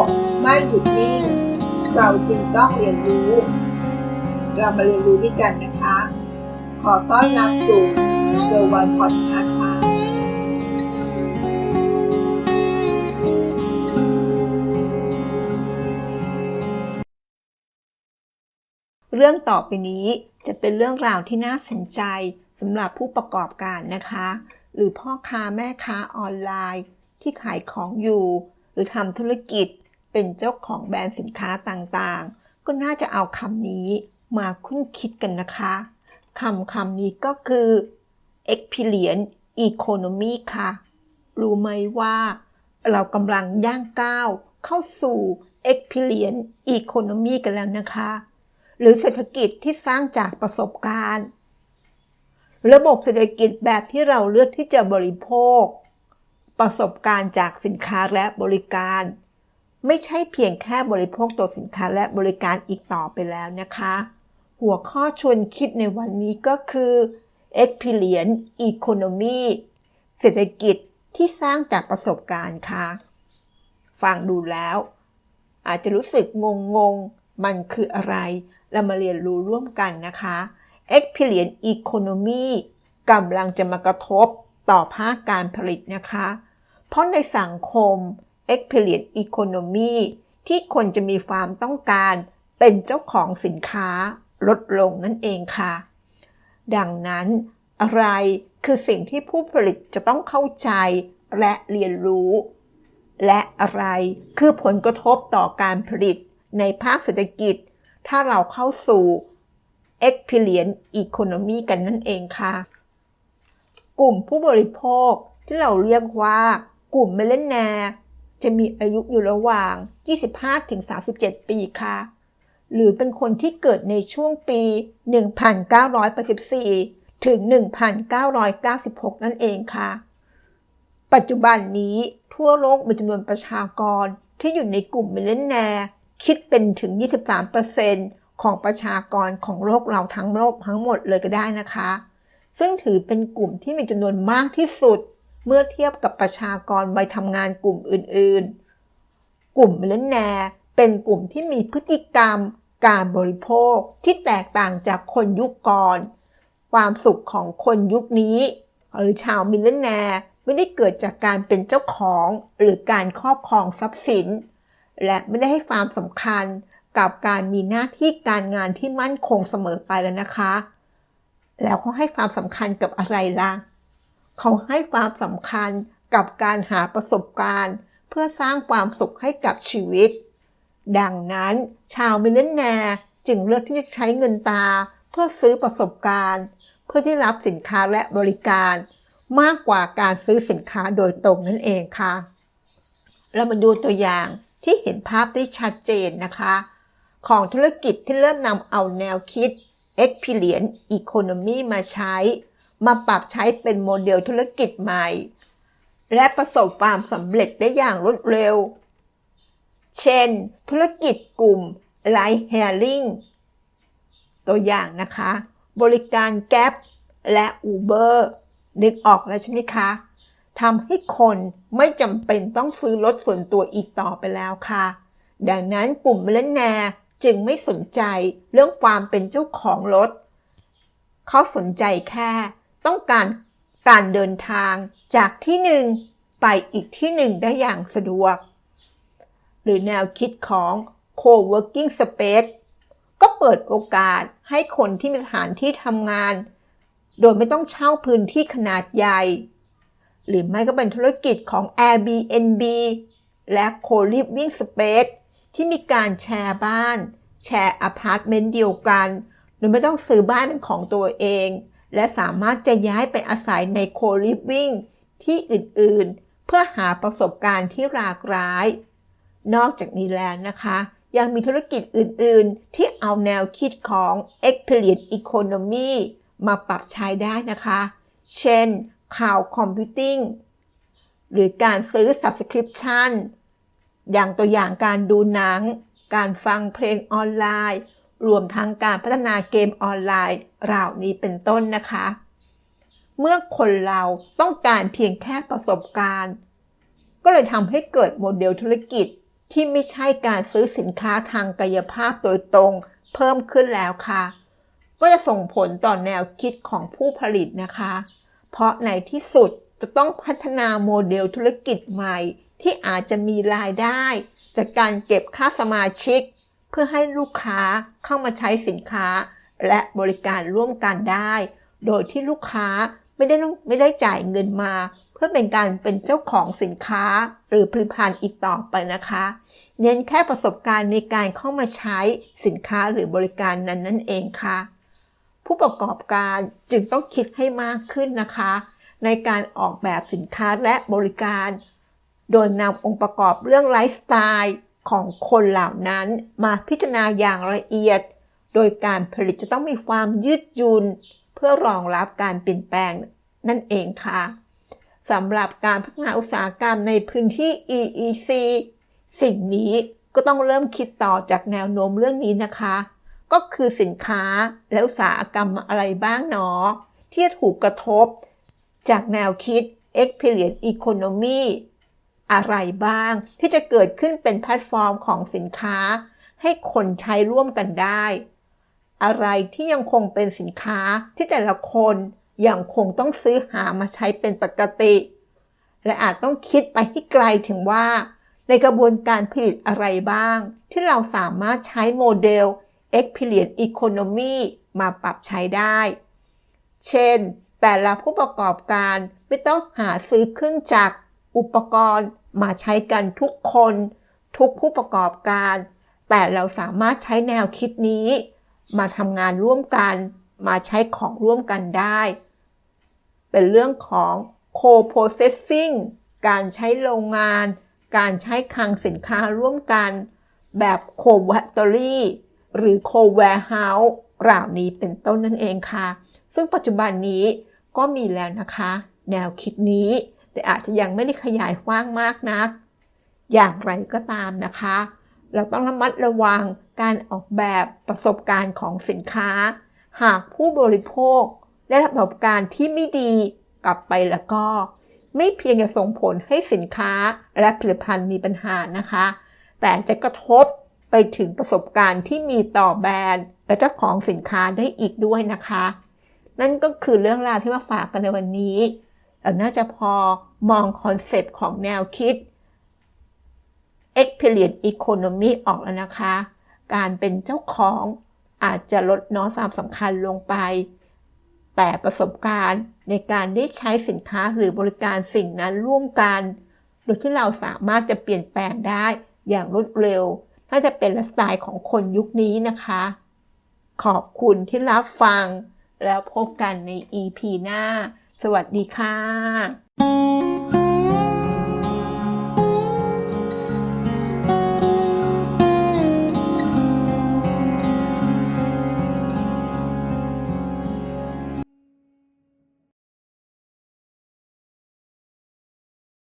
กไม่หยุดนิ่ง เราจึงต้องเรียนรู้ เรามาเรียนรู้ด้วยกันนะคะ ขอต้อนรับสู่เซอร์วันพอดคาส์ค่ะเรื่องต่อไปนี้จะเป็นเรื่องราวที่น่าสนใจสำหรับผู้ประกอบการนะคะ หรือพ่อค้าแม่ค้าออนไลน์ที่ขายของอยู่ หรือทำธุรกิจ เป็นเจ้าของแบรนด์สินค้าต่างๆ ก็น่าจะเอาคำนี้มาคุ้นคิดกันนะคะคำคำนี้ก็คือ experience economy ค่ะ รู้ไหมว่าเรากำลังย่างก้าวเข้าสู่ experience economy กันแล้วนะคะ หรือเศรษฐกิจที่สร้างจากประสบการณ์ ระบบเศรษฐกิจแบบที่เราเลือกที่จะบริโภค ประสบการณ์จากสินค้าและบริการ ไม่ใช่เพียงแค่บริโภคตัวสินค้าและบริการอีกต่อไปแล้วนะคะ หัวข้อชวนคิดในวันนี้ก็คือ experience economy เศรษฐกิจที่สร้างจากประสบการณ์ค่ะ ฟังดูแล้ว อาจจะรู้สึกงงงๆมันคืออะไร เรามาเรียนรู้ร่วมกันนะคะ experience economy กำลังจะมากระทบต่อภาคการผลิตนะคะ เพราะในสังคม experience economy ที่คนจะมีความต้องการเป็นเจ้าของสินค้าลดลงนั่นเองค่ะ ดังนั้นอะไรคือสิ่งที่ผู้ผลิตจะต้องเข้าใจและเรียนรู้ และอะไรคือผลกระทบต่อการผลิตในภาคเศรษฐกิจ ถ้าเราเข้าสู่ experience economy กันนั่นเองค่ะ กลุ่มผู้บริโภคที่เราเรียกว่ากลุ่มเมลเลนแนร์ จะมีอายุอยู่ระหว่าง 25-37 ปีค่ะ หรือเป็นคนที่เกิดในช่วงปี 1984 ถึง 1996 นั่นเองค่ะ ปัจจุบันนี้ทั่วโลกมีจำนวนประชากรที่อยู่ในกลุ่มมิเลนแนร์คิดเป็นถึง 23%ของประชากรของโลกเราทั้งโลกทั้งหมดเลยก็ได้นะคะ ซึ่งถือเป็นกลุ่มที่มีจำนวนมากที่สุด เมื่อเทียบกับประชากรวัยทำงานกลุ่มอื่นๆ กลุ่มมิเลนแนเป็นกลุ่มที่มีพฤติกรรม การบริโภคที่แตกต่างจากคนยุคก่อน ความสุขของคนยุคนี้ หรือชาวมิลเลนแนไม่ได้เกิดจากการเป็นเจ้าของหรือการครอบครองทรัพย์สิน และไม่ได้ให้ความสำคัญกับการมีหน้าที่การงานที่มั่นคงเสมอไปแล้วนะคะ แล้วเขาให้ความสำคัญกับอะไรล่ะ เขาให้ความสำคัญกับการหาประสบการณ์ เพื่อสร้างความสุขให้กับชีวิต ดังนั้นชาวมิเลนแนร์จึงเลือกที่จะใช้เงินตา เพื่อซื้อประสบการณ์ เพื่อที่รับสินค้าและบริการ มากกว่าการซื้อสินค้าโดยตรงนั่นเองค่ะ เรามาดูตัวอย่างที่เห็นภาพได้ชัดเจนนะคะ ของธุรกิจที่เริ่มนำเอาแนวคิด Experience Economy มาใช้ มาปรับใช้เป็นโมเดลธุรกิจใหม่ และประสบความสำเร็จได้อย่างรวดเร็ว เช่น ธุรกิจกลุ่ม Ride Hailing ตัวอย่างนะคะ บริการแก๊ปและ Uber นึกออกแล้วใช่ไหมคะทำให้คนไม่จำเป็นต้องซื้อรถส่วนตัวอีกต่อไปแล้วค่ะ ดังนั้นกลุ่มเมลแนจึงไม่สนใจเรื่องความเป็นเจ้าของรถ เขาสนใจแค่ ต้องการการเดินทางจากที่หนึ่งไปอีกที่หนึ่งได้อย่างสะดวก หรือแนวคิดของ co-working space ก็เปิดโอกาสให้คนที่มีสถานที่ทำงาน โดยไม่ต้องเช่าพื้นที่ขนาดใหญ่ หรือไม่ก็เป็นธุรกิจของ Airbnb และ Co-living Space ที่มีการแชร์บ้าน แชร์อพาร์ตเมนต์เดียวกัน โดยไม่ต้องซื้อบ้านเป็นของตัวเอง และสามารถจะย้ายไปอาศัยใน Co-living ที่อื่นๆ เพื่อหาประสบการณ์ที่หลากหลาย นอกจากนี้แล้วนะคะ ยังมีธุรกิจอื่นๆ ที่เอาแนวคิดของ Experience Economy มาปรับใช้ได้นะคะ เช่น Cloud Computing หรือการซื้อ Subscription อย่างตัวอย่างการดูหนัง การฟังเพลงออนไลน์ รวมทั้งการพัฒนาเกมออนไลน์เหล่านี้เป็นต้นนะคะ เมื่อคนเราต้องการเพียงแค่ประสบการณ์ ก็เลยทำให้เกิดโมเดลธุรกิจที่ไม่ใช่การซื้อสินค้าทางกายภาพโดยตรง เพิ่มขึ้นแล้วค่ะ ก็จะส่งผลต่อแนวคิดของผู้ผลิตนะคะ เพราะในที่สุดจะต้องพัฒนาโมเดลธุรกิจใหม่ ที่อาจจะมีรายได้ จากการเก็บค่าสมาชิก เพื่อให้ลูกค้าเข้ามาใช้สินค้า และบริการร่วมกันได้ โดยที่ลูกค้าไม่ได้ต้องไม่ได้จ่ายเงินมา เพื่อเป็นการเป็นเจ้าของสินค้า หรือผลิตภัณฑ์อีกต่อไปนะคะ เน้นแค่ประสบการณ์ในการเข้ามาใช้สินค้าหรือบริการนั้นนั่นเองค่ะ ผู้ประกอบการจึงต้องคิดให้มากขึ้นนะคะ ในการออกแบบสินค้าและบริการ โดยนำองค์ประกอบเรื่องไลฟ์สไตล์ ของคนเหล่านั้นมาพิจารณาอย่างละเอียด โดยการผลิตจะต้องมีความยืดหยุ่นเพื่อรองรับการเปลี่ยนแปลงนั่นเองค่ะสำหรับการพัฒนาอุตสาหกรรมในพื้นที่ EEC สิ่งนี้ก็ต้องเริ่มคิดต่อจากแนวโน้มเรื่องนี้นะคะ ก็คือสินค้าและอุตสาหกรรมอะไรบ้างเนาะที่ถูกกระทบ จากแนวคิด Experience Economy อะไรบ้าง ที่จะเกิดขึ้นเป็นแพลตฟอร์มของสินค้า ให้คนใช้ร่วมกันได้ อะไรที่ยังคงเป็นสินค้าที่แต่ละคนยังคงต้องซื้อหามาใช้เป็นปกติ และอาจต้องคิดไปให้ไกลถึงว่า ในกระบวนการผลิตอะไรบ้าง ที่เราสามารถใช้โมเดล Experience Economy มาปรับใช้ได้ เช่น แต่ละผู้ประกอบการไม่ต้องหาซื้อเครื่องจักร อุปกรณ์ มาใช้กันทุกคนทุกผู้ประกอบการ แต่เราสามารถใช้แนวคิดนี้ มาทำงานร่วมกัน มาใช้ของร่วมกันได้ เป็นเรื่องของ co-processing การใช้โรงงาน การใช้คลังสินค้าร่วมกัน แบบ co-factory หรือ co-warehouse เหล่านี้เป็นต้นนั่นเองค่ะ ซึ่งปัจจุบันนี้ก็มีแล้วนะคะ แนวคิดนี้ แต่อาจจะยังไม่ได้ขยายกว้างมากนัก อย่างไรก็ตามนะคะ เราต้องระมัดระวังการออกแบบประสบการณ์ของสินค้า หากผู้บริโภคได้รับประสบการณ์ที่ไม่ดีกลับไปแล้วก็ ไม่เพียงจะส่งผลให้สินค้าและผลิตภัณฑ์มีปัญหานะคะ แต่จะกระทบไปถึงประสบการณ์ที่มีต่อแบรนด์ และเจ้าของสินค้าได้อีกด้วยนะคะ นั่นก็คือเรื่องราวที่มาฝากกันในวันนี้ น่าจะพอมองคอนเซปต์ของแนวคิด Experience Economy ออกแล้วนะคะ การเป็นเจ้าของอาจจะลดน้อยความสำคัญลงไป แต่ประสบการณ์ในการได้ใช้สินค้าหรือบริการสิ่งนั้นร่วมกัน โดยที่เราสามารถจะเปลี่ยนแปลงได้อย่างรวดเร็ว น่าจะเป็นสไตล์ของคนยุคนี้นะคะ ขอบคุณที่รับฟังแล้วพบกันใน EP หน้า สวัสดีค่ะ